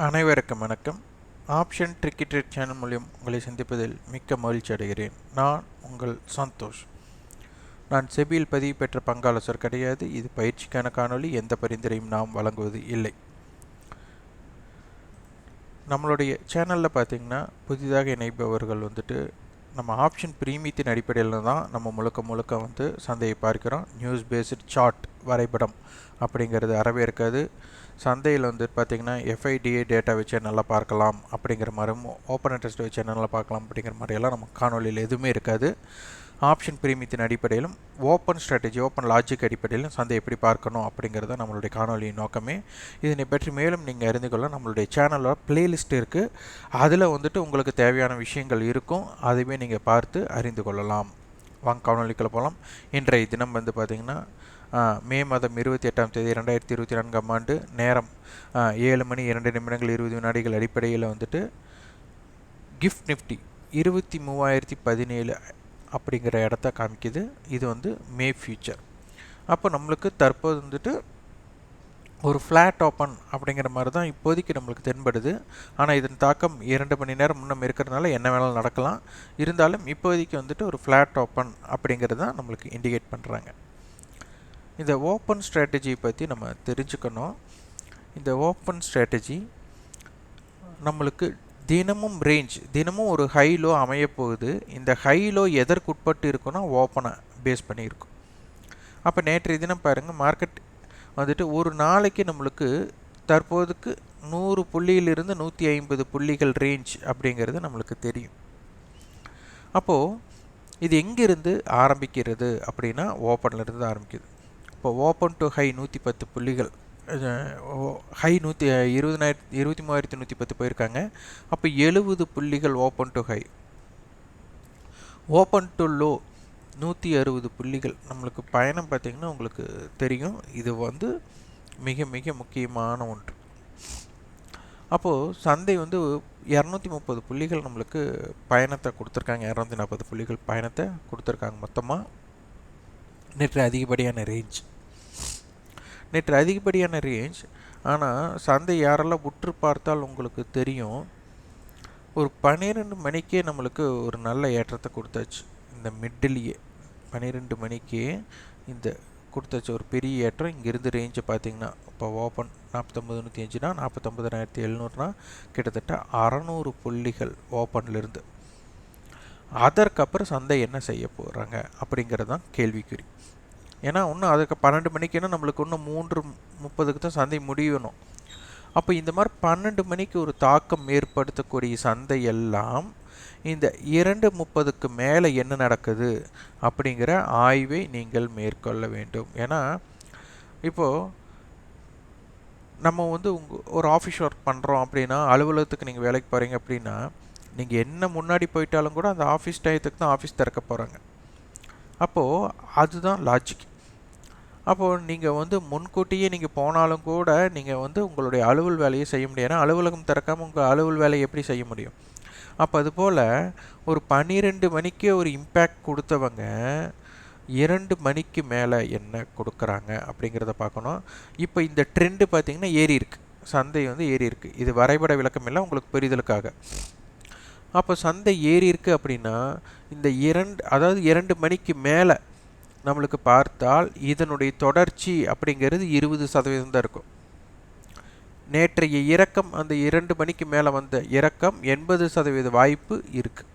அனைவருக்கும் வணக்கம். Option ட்ரிக்கிட்ரேட் channel மூலியம் உங்களை சந்திப்பதில் மிக்க மகிழ்ச்சி அடைகிறேன். நான் உங்கள் சந்தோஷ். நான் செபியில் பதிவு பெற்ற பங்காளசர் கிடையாது. இது பயிற்சிக்கான காணொளி. எந்த பரிந்துரையும் நாம் வழங்குவது இல்லை. நம்மளுடைய சேனலில் பார்த்தீங்கன்னா புதிதாக இணைப்பவர்கள் வந்துட்டு நம்ம ஆப்ஷன் பிரீமியத்தின் அடிப்படையில் தான் நம்ம முழுக்க முழுக்க வந்து சந்தையை பார்க்கிறோம். நியூஸ் பேஸ்டு சார்ட் வரைபடம் அப்படிங்கிறது அறவே இருக்காது. சந்தையில் வந்து பார்த்திங்கன்னா எஃப்ஐடிஏ டேட்டா வச்சு நல்லா பார்க்கலாம் அப்படிங்கிற மாதிரியும் ஓப்பன் இன்ட்ரெஸ்ட் வச்சு நல்லா பார்க்கலாம் அப்படிங்கிற மாதிரியெல்லாம் நம்ம காணொலியில் எதுவுமே இருக்காது. ஆப்ஷன் பிரீமியத்தின் அடிப்படையிலும் ஓப்பன் ஸ்ட்ராட்டஜி ஓப்பன் லாஜிக் அடிப்படையிலும் சந்தை எப்படி பார்க்கணும் அப்படிங்கிறது நம்மளுடைய காணொலியின் நோக்கமே. இதனை பற்றி மேலும் நீங்கள் அறிந்து கொள்ள நம்மளுடைய சேனலோட பிளேலிஸ்ட் இருக்குது அதில் வந்துட்டு உங்களுக்கு தேவையான விஷயங்கள் இருக்கும். அதுவே நீங்கள் பார்த்து அறிந்து கொள்ளலாம். வாங்க காணொலிக்குள்ள போகலாம் இன்றைய தினம் வந்து பார்த்திங்கன்னா மே மாதம் இருபத்தி எட்டாம் தேதி ரெண்டாயிரத்தி இருபத்தி நான்காம் ஆண்டு நேரம் ஏழு மணி இரண்டு நிமிடங்கள் இருபது வினாடிகள் அடிப்படையில் வந்துட்டு கிஃப்ட் நிஃப்டி இருபத்தி மூவாயிரத்தி பதினேழு அப்படிங்கிற இடத்த காமிக்குது. இது வந்து மே ஃபியூச்சர் அப்போ நம்மளுக்கு தற்போது வந்துட்டு ஒரு ஃப்ளாட் ஓப்பன் அப்படிங்கிற மாதிரி தான் இப்போதைக்கு நம்மளுக்கு தென்படுது. ஆனால் இதன் தாக்கம் இரண்டு மணி நேரம் முன்னம் இருக்கிறதுனால என்ன வேணாலும் நடக்கலாம். இருந்தாலும் இப்போதைக்கு வந்துட்டு ஒரு ஃப்ளாட் ஓப்பன் அப்படிங்கிறது தான் நம்மளுக்கு இண்டிகேட் பண்ணுறாங்க இந்த ஓப்பன் ஸ்ட்ராட்டஜி பற்றி நம்ம தெரிஞ்சுக்கணும். இந்த ஓப்பன் ஸ்ட்ராட்டஜி நம்மளுக்கு தினமும் ரேஞ்ச் தினமும் ஒரு ஹைலோ அமைய போகுது. இந்த ஹைலோ எதற்குட்பட்டு இருக்குன்னா ஓப்பனை பேஸ் பண்ணியிருக்கும். அப்போ நேற்றைய தினம் பாருங்கள் மார்க்கெட் வந்துட்டு ஒரு நாளைக்கு நம்மளுக்கு தற்போதுக்கு நூறு புள்ளியிலிருந்து நூற்றி ஐம்பது புள்ளிகள் ரேஞ்ச் அப்படிங்கிறது நம்மளுக்கு தெரியும். அப்போது இது எங்கேருந்து ஆரம்பிக்கிறது அப்படின்னா ஓப்பன்லேருந்து ஆரம்பிக்குது. இப்போ ஓப்பன் டு ஹை நூற்றி பத்து புள்ளிகள். ஹை நூற்றி இருபதாயிரத்தி இருபத்தி மூவாயிரத்தி நூற்றி பத்து போயிருக்காங்க. அப்போ எழுபது புள்ளிகள் open to high open to low நூற்றி அறுபது புள்ளிகள். நம்மளுக்கு பயணம் பார்த்திங்கன்னா உங்களுக்கு தெரியும். இது வந்து மிக மிக முக்கியமான ஒன்று. அப்போது சந்தை வந்து இரநூத்தி முப்பது புள்ளிகள் நம்மளுக்கு பயணத்தை கொடுத்துருக்காங்க. இரநூத்தி நாற்பது புள்ளிகள் பயணத்தை கொடுத்துருக்காங்க மொத்தமாக நேற்று அதிகப்படியான ரேஞ்ச் நேற்று அதிகப்படியான ரேஞ்ச் ஆனால் சந்தை யாரெல்லாம் உற்று பார்த்தால் உங்களுக்கு தெரியும் ஒரு பன்னிரெண்டு மணிக்கே நம்மளுக்கு ஒரு நல்ல ஏற்றத்தை கொடுத்தாச்சு. இந்த மிட்டிலேயே பன்னிரெண்டு மணிக்கே இந்த கொடுத்தாச்சு. ஒரு பெரிய ஏற்றம். இங்கேருந்து ரேஞ்சை பார்த்தீங்கன்னா இப்போ ஓப்பன் நாற்பத்தொம்பது நூற்றி அஞ்சுனா நாற்பத்தொம்பதாயிரத்தி எழுநூறுனா கிட்டத்தட்ட அறநூறு புள்ளிகள் ஓப்பன்லேருந்து அதற்கப்புறம் சந்தை என்ன செய்ய போகிறாங்க அப்படிங்கிறது தான் கேள்விக்குறி. ஏன்னா இன்னும் அதுக்கு பன்னெண்டு மணிக்குன்னா நம்மளுக்கு இன்னும் மூன்று முப்பதுக்கு தான் சந்தை முடியணும். அப்போ இந்த மாதிரி பன்னெண்டு மணிக்கு ஒரு தாக்கம் ஏற்படுத்தக்கூடிய சந்தை எல்லாம் இந்த இரண்டு முப்பதுக்கு மேலே என்ன நடக்குது அப்படிங்கிற ஆய்வை நீங்கள் மேற்கொள்ள வேண்டும். ஏன்னா இப்போது நம்ம வந்து உங்கள் ஒரு ஆஃபீஸ் ஒர்க் பண்ணுறோம் அப்படின்னா அலுவலகத்துக்கு நீங்கள் வேலைக்கு போகிறீங்க அப்படின்னா நீங்கள் என்ன முன்னாடி போயிட்டாலும் கூட அந்த ஆஃபீஸ் டயத்துக்கு தான் ஆஃபீஸ் திறக்க போகிறாங்க அப்போது அதுதான் லாஜிக் அப்போது நீங்கள் வந்து முன்கூட்டியே நீங்கள் போனாலும் கூட நீங்கள் வந்து உங்களுடைய அலுவல் வேலையை செய்ய முடியாது அலுவலகம் திறக்காமல் உங்கள் அலுவல் வேலையை எப்படி செய்ய முடியும்? அப்போ அதுபோல் ஒரு பன்னிரெண்டு மணிக்கே ஒரு இம்பேக்ட் கொடுத்தவங்க இரண்டு மணிக்கு மேலே என்ன கொடுக்குறாங்க அப்படிங்கிறத பார்க்கணும். இப்போ இந்த ட்ரெண்டு பார்த்திங்கன்னா ஏறி இருக்குது சந்தை வந்து ஏறி இருக்குது இது வரைபட விளக்கம் இல்லை உங்களுக்கு புரிதலுக்காக. அப்போ சந்தை ஏறி இருக்குது அப்படின்னா இந்த இரண்டு அதாவது இரண்டு மணிக்கு மேலே நம்மளுக்கு பார்த்தால் இதனுடைய தொடர்ச்சி அப்படிங்கிறது இருபது சதவீதம் தான் இருக்கும். நேற்றைய இறக்கம் அந்த இரண்டு மணிக்கு மேலே வந்த இறக்கம் எண்பது சதவீத வாய்ப்பு இருக்குது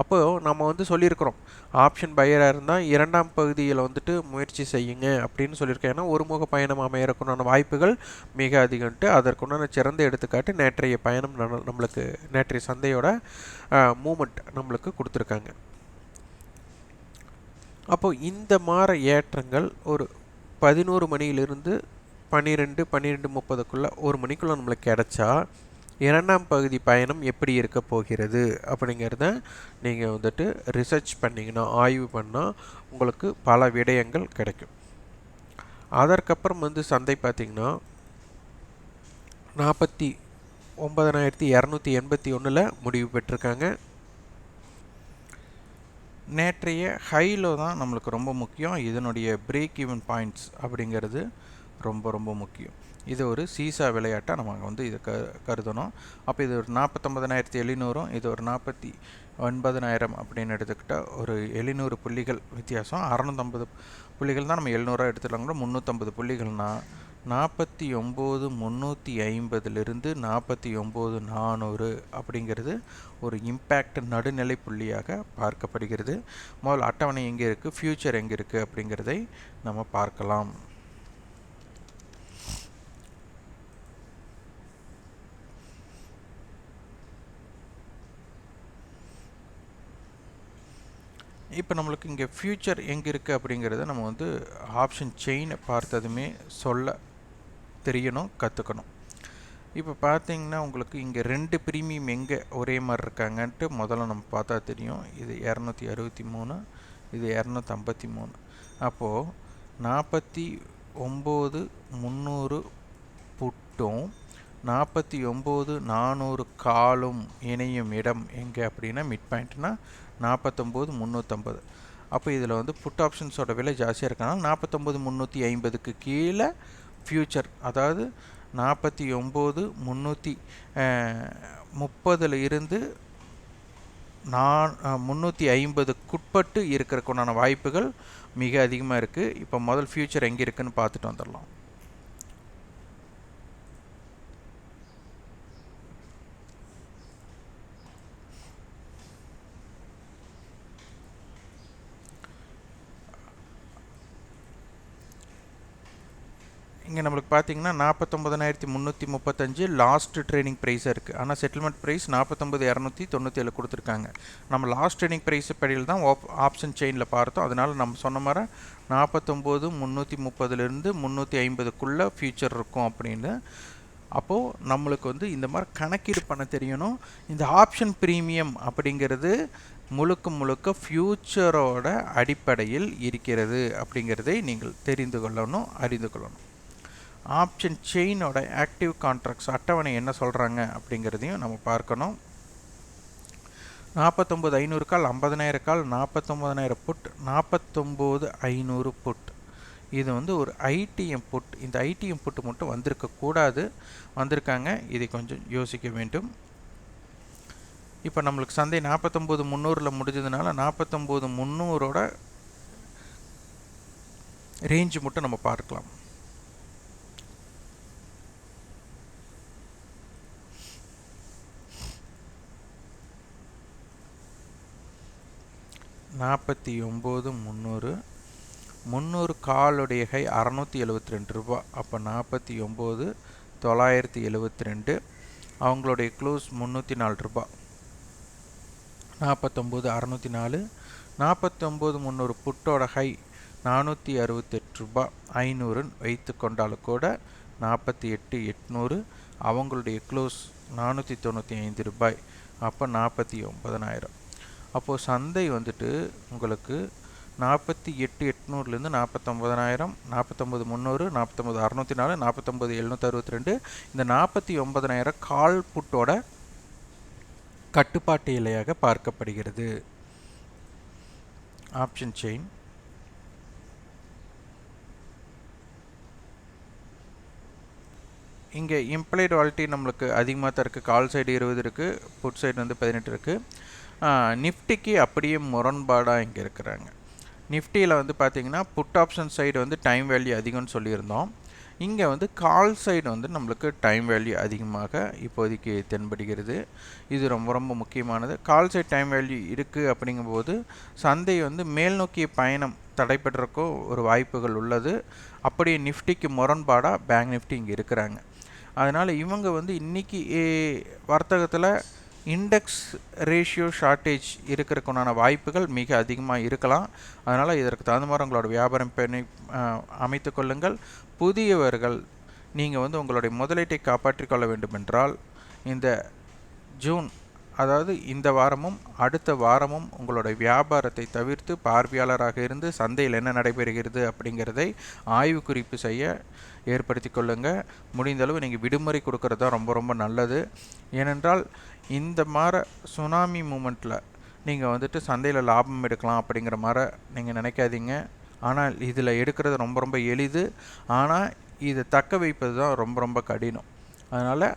அப்போது நம்ம வந்து சொல்லியிருக்கிறோம். ஆப்ஷன் பையராக இருந்தால் இரண்டாம் பகுதியில் வந்துட்டு முயற்சி செய்யுங்க அப்படின்னு சொல்லியிருக்கேன். ஏன்னா ஒரு முக பயணம் அமையறக்குண்டான வாய்ப்புகள் மிக அதிகம்ட்டு அதற்குண்டான சிறந்த எடுத்துக்காட்டு நேற்றைய பயணம் நம்மளுக்கு நேற்றைய சந்தையோட மூமெண்ட் நம்மளுக்கு கொடுத்துருக்காங்க. அப்போது இந்த மாற ஏற்றங்கள் ஒரு பதினோரு மணியிலிருந்து பன்னிரெண்டு பன்னிரெண்டு முப்பதுக்குள்ளே ஒரு மணிக்குள்ளே நம்மளுக்கு கிடச்சா இரண்டாம் பகுதி பயணம் எப்படி இருக்க போகிறது அப்படிங்கிறத நீங்கள் வந்துட்டு ரிசர்ச் பண்ணிங்கன்னா ஆய்வு பண்ணால் உங்களுக்கு பல விடயங்கள் கிடைக்கும். அதற்கப்புறம் வந்து சந்தை பார்த்திங்கன்னா நாற்பத்தி ஒன்பதனாயிரத்தி இரநூத்தி எண்பத்தி ஒன்றில் முடிவு பெற்றிருக்காங்க. நேற்றைய ஹையில் தான் நம்மளுக்கு ரொம்ப முக்கியம். இதனுடைய பிரேக் ஈவன் பாயிண்ட்ஸ் அப்படிங்கிறது ரொம்ப ரொம்ப முக்கியம். இது ஒரு சீசா விளையாட்டாக நம்ம வந்து இதை க கருதணும். அப்போ இது ஒரு நாற்பத்தொம்பதனாயிரத்தி எழுநூறும் இது ஒரு நாற்பத்தி ஒன்பதனாயிரம் அப்படின்னு எடுத்துக்கிட்டால் ஒரு எழுநூறு புள்ளிகள் வித்தியாசம். அறநூற்றம்பது புள்ளிகள் தான் நம்ம எழுநூறுவா எடுத்துக்கலாம் கூட முந்நூற்றம்பது புள்ளிகள்னால் நாற்பத்தி ஒம்பது முந்நூற்றி ஐம்பதுலேருந்து நாற்பத்தி ஒம்பது நானூறு அப்படிங்கிறது ஒரு இம்பேக்ட் நடுநிலை புள்ளியாக பார்க்கப்படுகிறது. முதல் அட்டவணை எங்கே இருக்குது ஃப்யூச்சர் எங்கே இருக்குது அப்படிங்கிறதை நம்ம பார்க்கலாம். இப்போ நம்மளுக்கு இங்கே ஃப்யூச்சர் எங்கே இருக்குது அப்படிங்கிறத நம்ம வந்து ஆப்ஷன் செயினை பார்த்ததுமே சொல்ல தெரியணும் கற்றுக்கணும் இப்போ பார்த்தீங்கன்னா உங்களுக்கு இங்கே ரெண்டு ப்ரீமியம் எங்கே ஒரே மாதிரி இருக்காங்கன்ட்டு முதல்ல நம்ம பார்த்தா தெரியும். இது இரநூத்தி அறுபத்தி மூணு இது இரநூத்தம்பத்தி மூணு. அப்போது நாற்பத்தி ஒம்பது முந்நூறு புட்டும் நாற்பத்தி ஒம்பது நானூறு காலும் இணையும் இடம் எங்கே அப்படின்னா மிட் பாயிண்ட்னா நாற்பத்தொம்போது முந்நூற்றம்பது அப்போ இதில் வந்து புட் ஆப்ஷன்ஸோட விலை ஜாஸ்தியாக இருக்கனால நாற்பத்தொம்போது முந்நூற்றி ஐம்பதுக்கு கீழே ஃப்யூச்சர் அதாவது நாற்பத்தி ஒம்பது முந்நூற்றி முப்பதில் இருந்து நான் முந்நூற்றி ஐம்பதுக்குட்பட்டு இருக்கிறக்குண்டான வாய்ப்புகள் மிக அதிகமாக இருக்குது இப்போ முதல் ஃப்யூச்சர் எங்கே இருக்குதுன்னு பார்த்துட்டு வந்துடலாம். இங்கே நம்மளுக்கு பார்த்தீங்கன்னா நாற்பத்தொம்பதனாயிரத்தி முந்நூற்றி முப்பத்தஞ்சு லாஸ்ட் ட்ரைனிங் ப்ரைஸாக இருக்குது ஆனால் செட்டில்மெண்ட் ப்ரைஸ் நாற்பத்தொம்பது இரநூத்தி தொண்ணூற்றி ஏழு கொடுத்துருக்காங்க. நம்ம லாஸ்ட் ட்ரைனிங் ப்ரைஸ் படியில் தான் ஆப் ஆப்ஷன் செயினில் பார்த்தோம். அதனால் நம்ம சொன்ன மாதிரி நாற்பத்தொம்போது முந்நூற்றி முப்பதுலேருந்து முந்நூற்றி ஐம்பதுக்குள்ளே ஃபியூச்சர் இருக்கும் அப்படின்னு. அப்போது நம்மளுக்கு வந்து இந்த மாதிரி கணக்கீடு பண்ண தெரியணும். இந்த ஆப்ஷன் ப்ரீமியம் அப்படிங்கிறது முழுக்க முழுக்க ஃப்யூச்சரோட அடிப்படையில் இருக்கிறது அப்படிங்கிறதை நீங்கள் தெரிந்து கொள்ளணும் அறிந்து கொள்ளணும். ஆப்ஷன் செயினோட ஆக்டிவ் கான்ட்ராக்ட்ஸ் அட்டவணை என்ன சொல்கிறாங்க அப்படிங்கிறதையும் நம்ம பார்க்கணும். நாற்பத்தொம்போது ஐநூறு கால் ஐம்பதனாயிரம் கால் நாற்பத்தொம்போதனாயிரம் புட் நாற்பத்தொம்போது ஐநூறு புட் இது வந்து ஒரு ஐடிஎம் புட் இந்த ஐடிஎம் புட்டு மட்டும் வந்திருக்கக்கூடாது வந்திருக்காங்க. இதை கொஞ்சம் யோசிக்க வேண்டும். இப்போ நம்மளுக்கு சந்தை நாற்பத்தொம்போது முந்நூறில் முடிஞ்சதுனால நாற்பத்தொம்போது முந்நூறோட ரேஞ்சு மட்டும் நம்ம பார்க்கலாம். நாற்பத்தி ஒம்பது முந்நூறு முந்நூறு காலுடைய கை அறநூற்றி எழுபத்தி ரெண்டு ரூபா. அப்போ நாற்பத்தி ஒம்பது தொள்ளாயிரத்தி எழுபத்தி ரெண்டு அவங்களுடைய க்ளோஸ் முந்நூற்றி நாலு ரூபா. நாற்பத்தொம்போது அறநூற்றி நாலு நாற்பத்தொம்போது முந்நூறு புட்டோட ஹை நானூற்றி அறுபத்தெட்டு ரூபா. ஐநூறுன்னு வைத்து கொண்டாலும் கூட நாற்பத்தி எட்டு எட்நூறு அவங்களுடைய க்ளோஸ் நானூற்றி தொண்ணூற்றி ஐந்து ரூபாய். அப்போ நாற்பத்தி ஒம்பதனாயிரம் அப்போது சந்தை வந்துட்டு உங்களுக்கு நாற்பத்தி எட்டு எட்நூறுலேருந்து நாற்பத்தொம்பதனாயிரம் நாற்பத்தொம்பது முந்நூறு நாற்பத்தொம்பது அறநூற்றி நாலு நாற்பத்தொம்பது எழுநூற்றி அறுபத்தி ரெண்டு இந்த நாற்பத்தி ஒன்பதனாயிரம் கால் புட்டோட கட்டுப்பாட்டு இலையாக பார்க்கப்படுகிறது. ஆப்ஷன் செயின் இங்கே இம்ப்ளைடு வாலிட்டி நம்மளுக்கு அதிகமாக தான் இருக்குது கால் சைடு இருபது இருக்குது புட் சைடு வந்து பதினெட்டு இருக்குது நிஃப்டிக்கு அப்படியே முரண்பாடாக இங்கே இருக்கிறாங்க. நிஃப்டியில் வந்து பார்த்திங்கன்னா புட் ஆப்ஷன் சைடு வந்து டைம் வேல்யூ அதிகம்னு சொல்லியிருந்தோம். இங்கே வந்து கால் சைடு வந்து நம்மளுக்கு டைம் வேல்யூ அதிகமாக இப்போதைக்கு தென்படுகிறது. இது ரொம்ப ரொம்ப முக்கியமானது. கால் சைடு டைம் வேல்யூ இருக்குது அப்படிங்கும்போது சந்தை வந்து மேல் நோக்கிய பயணம் தடைபெற்றக்கோ ஒரு வாய்ப்புகள் உள்ளது. அப்படியே நிஃப்டிக்கு முரண்பாடாக பேங்க் நிஃப்டி இங்கே இருக்கிறாங்க. அதனால் இவங்க வந்து இன்றைக்கி வர்த்தகத்தில் இண்டெக்ஸ் ரேஷியோ ஷார்ட்டேஜ் இருக்கிறதுக்குண்டான வாய்ப்புகள் மிக அதிகமாக இருக்கலாம். அதனால் இதற்கு தகுந்த மாதிரி உங்களோட வியாபாரம் பண்ணி அமைத்து கொள்ளுங்கள். புதியவர்கள் நீங்கள் வந்து உங்களுடைய முதலீட்டை காப்பாற்றிக்கொள்ள வேண்டுமென்றால் இந்த ஜூன் அதாவது இந்த வாரமும் அடுத்த வாரமும் உங்களுடைய வியாபாரத்தை தவிர்த்து பார்வையாளராக இருந்து சந்தையில் என்ன நடைபெறுகிறது அப்படிங்கிறதை ஆய்வு குறிப்பு செய்ய ஏற்படுத்தி கொள்ளுங்கள் முடிந்தளவு நீங்கள் விடுமுறை கொடுக்கறது தான் ரொம்ப ரொம்ப நல்லது. ஏனென்றால் இந்த மாதிரி சுனாமி மூமெண்ட்டில் நீங்கள் வந்துட்டு சந்தையில் லாபம் எடுக்கலாம் அப்படிங்கிற மாதிரி நீங்கள் நினைக்காதீங்க. ஆனால் இதில் எடுக்கிறது ரொம்ப ரொம்ப எளிது. ஆனால் இதை தக்க வைப்பது தான் ரொம்ப ரொம்ப கடினம். அதனால்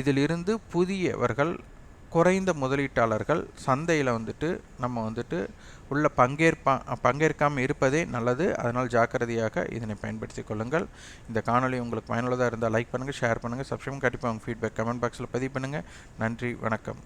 இதிலிருந்து புதியவர்கள் குறைந்த முதலீட்டாளர்கள் சந்தையில் வந்துட்டு நம்ம வந்துட்டு உள்ள பங்கேற்பா பங்கேற்காமல் இருப்பதே நல்லது. அதனால் ஜாக்கிரதையாக இதனை பயன்படுத்தி கொள்ளுங்கள். இந்த காணொலி உங்களுக்கு பயனுள்ளதாக இருந்தால் லைக் பண்ணுங்கள் ஷேர் பண்ணுங்கள் சப்ஸ்கிரைப் கண்டிப்பாக உங்கள் ஃபீட்பேக் கமெண்ட் பாக்ஸில் பதிவு பண்ணுங்கள் நன்றி வணக்கம்.